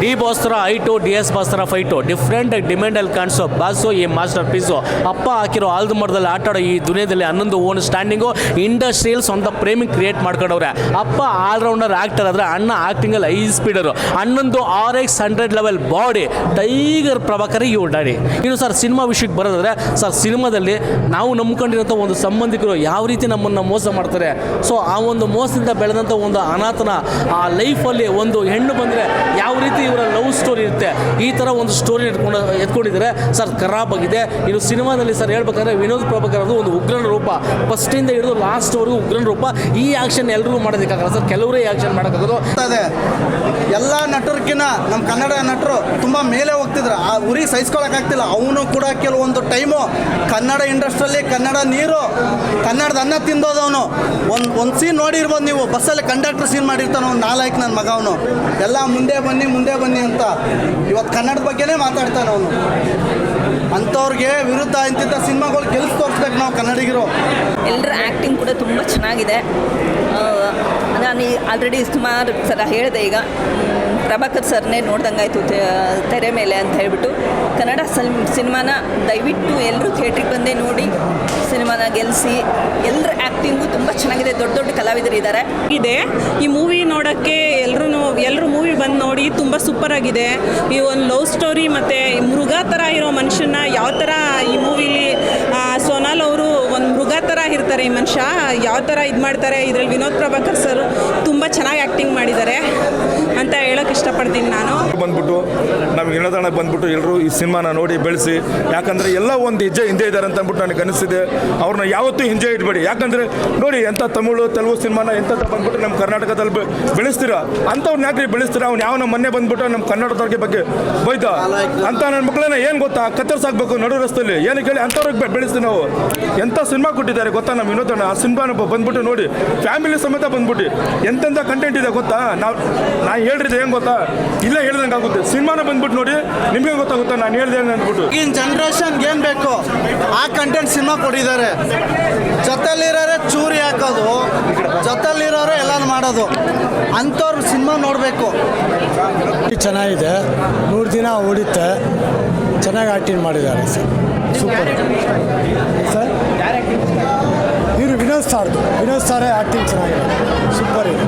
D I ಐಟು D S boss ಫೈ ಫೈಟು ಡಿಫ್ರೆಂಟ್ ಡಿಮ್ಯಾಂಡಲ್ಲಿ ಕಾಣಿಸೋ ಬಾಸು ಈ ಮಾಸ್ಟರ್ ಪೀಸು. ಅಪ್ಪ ಹಾಕಿರೋ ಆಲ್ದ ಮರದಲ್ಲಿ ಆಟ ಆಡೋ ಈ ದುನಿಯಾದಲ್ಲಿ ಹನ್ನೊಂದು ಓನ್ ಸ್ಟ್ಯಾಂಡಿಂಗು, ಇಂಡಸ್ಟ್ರಿಯಲ್ ಸ್ವಂತ ಪ್ರೇಮಿ ಕ್ರಿಯೇಟ್ ಮಾಡ್ಕೊಂಡವ್ರೆ. ಅಪ್ಪ ಆಲ್ರೌಂಡರ್ ಆಕ್ಟರ್ ಆದರೆ ಅಣ್ಣ ಆ್ಯಕ್ಟಿಂಗಲ್ಲಿ ಐ ಸ್ಪೀಡರು. ಹನ್ನೊಂದು R X hundred level body, Tiger Prabhakar ಇವು ಡ್ಯಾಡಿ. ಇನ್ನು ಸರ್, ಸಿನಿಮಾ ವಿಷಯಕ್ಕೆ ಬರೋದಾದ್ರೆ, ಸರ್, ಸಿನಿಮಾದಲ್ಲಿ ನಾವು ನಂಬ್ಕೊಂಡಿರೋಂಥ ಒಂದು ಸಂಬಂಧಿಕರು ಯಾವ ರೀತಿ ನಮ್ಮನ್ನು ಮೋಸ ಮಾಡ್ತಾರೆ. ಸೊ, ಆ ಒಂದು ಮೋಸದಿಂದ ಬೆಳೆದಂಥ ಒಂದು ಅನಾಥನ ಆ ಲೈಫಲ್ಲಿ ಒಂದು ಹೆಣ್ಣು ಬಂದರೆ ಯಾವ ರೀತಿ ಇವರ ಲವ್ ಸ್ಟೋರಿ ಇರುತ್ತೆ. ಈ ಥರ ಒಂದು ಸ್ಟೋರಿ ಇಟ್ಕೊಂಡು, ಎತ್ಕೊಂಡಿದ್ದಾರೆ. ಸರ್, ಖರಾಬ್ ಆಗಿದೆ. ಇನ್ನು ಸಿನಿಮಾದಲ್ಲಿ ಸರ್ ಹೇಳ್ಬೇಕಾದ್ರೆ ವಿನೋದ್ ಪ್ರಭಾಕರ್ ಅದು ಒಂದು ಉಗ್ರನ ರೂಪ. ಫಸ್ಟಿಂದ ಹಿಡಿದು ಲಾಸ್ಟ್ವರೆಗೂ ಉಗ್ರನ ರೂಪ. ಈ ಆ್ಯಕ್ಷನ್ ಎಲ್ಲರೂ ಮಾಡೋದಕ್ಕಾಗಲ್ಲ ಸರ್. ಕೆಲವರೇ ಆ್ಯಕ್ಷನ್ ಮಾಡೋಕ್ಕಾಗೋದು. ಎಲ್ಲ ನಟರ್ಕಿನ್ನ ನಮ್ಮ ಕನ್ನಡ ನಟರು ತುಂಬ ಮೇಲೆ ಹೋಗ್ತಿದ್ರು. ಆ ಉರಿ ಸಹಿಸ್ಕೊಳಕ್ಕಾಗ್ತಿಲ್ಲ ಅವನು ಕೂಡ ಕೆಲವೊಂದು ಟೈಮು ಕನ್ನಡ ಇಂಡಸ್ಟ್ರಿಯಲ್ಲಿ ಕನ್ನಡ ನೀರು, ಕನ್ನಡದ ಅನ್ನ ಅವನು. ಒಂದು ಒಂದು ಸೀನ್ ನೋಡಿರ್ಬೋದು ನೀವು. ಬಸ್ಸಲ್ಲಿ ಕಂಡಕ್ಟರ್ ಸೀನ್ ಮಾಡಿರ್ತಾನೆ ಒಂದು ನಾಲ್ಕು ನನ್ನ ಮಗ ಅವನು. ಎಲ್ಲ ಮುಂದೆ ಬನ್ನಿ ಮುಂದೆ ಬನ್ನಿ ಅಂತ. ಇವತ್ತು ಕನ್ನಡದ ಬಗ್ಗೆನೇ ಮಾತಾಡ್ತಾನೆ ಅವನು. ಅಂಥವ್ರಿಗೆ ವಿರುದ್ಧ ಇಂತಿದ್ದ ಸಿನಿಮಾಗಳು ಗೆಲ್ಸ್ ತೋರಿಸ್ಬೇಕು ನಾವು ಕನ್ನಡಿಗರು. ಎಲ್ಲರ ಆ್ಯಕ್ಟಿಂಗ್ ಕೂಡ ತುಂಬ ಚೆನ್ನಾಗಿದೆ. ನಾನು ಆಲ್ರೆಡಿ ಸುಮಾರು ಸಲ ಹೇಳಿದೆ ಈಗ ಪ್ರಭಾಕರ್ ಸರ್ನೇ ನೋಡ್ದಂಗಾಯ್ತು ತೆರೆ ಮೇಲೆ ಅಂತ ಹೇಳಿಬಿಟ್ಟು ಕನ್ನಡ ಸಿನಿಮಾನ ದಯವಿಟ್ಟು ಎಲ್ಲರೂ ಥಿಯೇಟ್ರಿಗೆ ಬಂದೇ ನೋಡಿ ಗೆಲ್ಲಿಸಿ ಎಲ್ಲರ ಆ್ಯಕ್ಟಿಂಗು ತುಂಬ ಚೆನ್ನಾಗಿದೆ. ದೊಡ್ಡ ದೊಡ್ಡ ಕಲಾವಿದರು ಇದ್ದಾರೆ ಇದೆ. ಈ ಮೂವಿ ನೋಡೋಕ್ಕೆ ಎಲ್ಲರೂ ಎಲ್ಲರೂ ಮೂವಿ ಬಂದು ನೋಡಿ ತುಂಬ ಸೂಪರ್ ಆಗಿದೆ. ಈ ಒಂದು ಲವ್ ಸ್ಟೋರಿ ಮತ್ತು ಮೃಗ ಥರ ಇರೋ ಮನುಷ್ಯನ ಯಾವ ಥರ ಈ ಮೂವಿಲಿ ಸೋನಾಲ್ ಅವರು ಒಂದು ಮೃಗ ಥರ ಇರ್ತಾರೆ ಈ ಮನುಷ್ಯ. ಯಾವ ಥರ ಇದು ಮಾಡ್ತಾರೆ? ಇದರಲ್ಲಿ ವಿನೋದ್ ಪ್ರಭಾಕರ್ ಸರ್ ತುಂಬ ಚೆನ್ನಾಗಿ ಆ್ಯಕ್ಟಿಂಗ್ ಮಾಡಿದ್ದಾರೆ. ಅಂತ ಹೇಳೋಕೆ ಇಷ್ಟಪಡ್ತೀನಿ ನಾನು. ಬಂದ್ಬಿಟ್ಟು ಇಳದಾಣ ಬಂದ್ಬಿಟ್ಟು ಎಲ್ಲರೂ ಈ ಸಿನಿಮಾನ ನೋಡಿ ಬೆಳೆಸಿ, ಯಾಕಂದರೆ ಎಲ್ಲ ಒಂದು ಹೆಜ್ಜೆ ಹಿಂದೆ ಇದ್ದಾರೆ ಅಂತ ಅಂದ್ಬಿಟ್ಟು ನನಗೆ ಅನಿಸಿದೆ ಅವ್ರನ್ನ ಯಾವತ್ತೂ ಹಿಂಜೆ ಇಡಬೇಡಿ. ಯಾಕಂದರೆ ನೋಡಿ ಎಂಥ ತಮಿಳು, ತೆಲುಗು ಸಿನಿಮಾನ ಎಂಥ ಬಂದ್ಬಿಟ್ಟು ನಮ್ಮ ಕರ್ನಾಟಕದಲ್ಲಿ ಬೆಳೆಸ್ತೀರ? ಅಂಥವ್ರನ್ನ ಯಾಕ್ರಿ ಬೆಳೆಸ್ತೀರಾ? ಅವ್ನು ಯಾವ ನಮ್ಮ ಮೊನ್ನೆ ಬಂದ್ಬಿಟ್ಟು ನಮ್ಮ ಕನ್ನಡದವ್ರಿಗೆ ಬಗ್ಗೆ ಬೈತಾ ಅಂತ ನನ್ನ ಮಕ್ಕಳನ್ನ ಏನು ಗೊತ್ತಾ? ಕತ್ತರಿಸಾಕ್ಬೇಕು ನಡು ರಸ್ತೆಯಲ್ಲಿ ಏನಕ್ಕೆ ಹೇಳಿ ಅಂಥವ್ರಿಗೆ ಬೆಳೆಸ್ತೀವಿ ನಾವು. ಎಂಥ ಸಿನಿಮಾ ಕೊಟ್ಟಿದ್ದಾರೆ ಗೊತ್ತಾ ನಮ್ಮ ವಿನೋದಣ್ಣ? ಆ ಸಿನಿಮಾನ ಬಂದ್ಬಿಟ್ಟು ನೋಡಿ, ಫ್ಯಾಮಿಲಿ ಸಮೇತ ಬಂದ್ಬಿಟ್ಟು ಎಂತೆಂಥ ಕಂಟೆಂಟ್ ಇದೆ ಗೊತ್ತಾ? ನಾವು ನಾನು ಹೇಳಿದ್ರೆ ಏನು ಗೊತ್ತಾ? ಇಲ್ಲ ಹೇಳ್ದಂಗೆ ಆಗುತ್ತೆ ಸಿನಿಮಾನ ಬಂದ್ಬಿಟ್ಟು ನೋಡಿ ನಿಮಗೆ ಗೊತ್ತಾಗುತ್ತಾ? ನಾನು ಹೇಳ್ದೆ ಅಂದ್ಬಿಟ್ಟು. ಈಗಿನ ಜನ್ರೇಷನ್ಗೆ ಏನು ಬೇಕು ಆ ಕಂಟೆಂಟ್ ಸಿನಿಮಾ ಕೊಟ್ಟಿದ್ದಾರೆ. ಜೊತೆಲಿರೋರೆ ಚೂರಿ ಹಾಕೋದು ಜೊತೆಲಿರೋರೆ ಎಲ್ಲಾನು ಮಾಡೋದು. ಅಂಥವ್ರು ಸಿನಿಮಾ ನೋಡಬೇಕು. ಚೆನ್ನಾಗಿದೆ. ನೂರು ದಿನ ಓಡುತ್ತೆ. ಚೆನ್ನಾಗಿ ಆಕ್ಟಿಂಗ್ ಮಾಡಿದ್ದಾರೆ ಸರ್. ಸೂಪರ್ ಸರ್ ಇವರು ವಿನೋದ್ ಸಾರ್ದು. ವಿನೋದ್ ಸಾರೇ ಆಕ್ಟಿಂಗ್ ಚೆನ್ನಾಗಿದೆ. ಸೂಪರ್ ಇದೆ.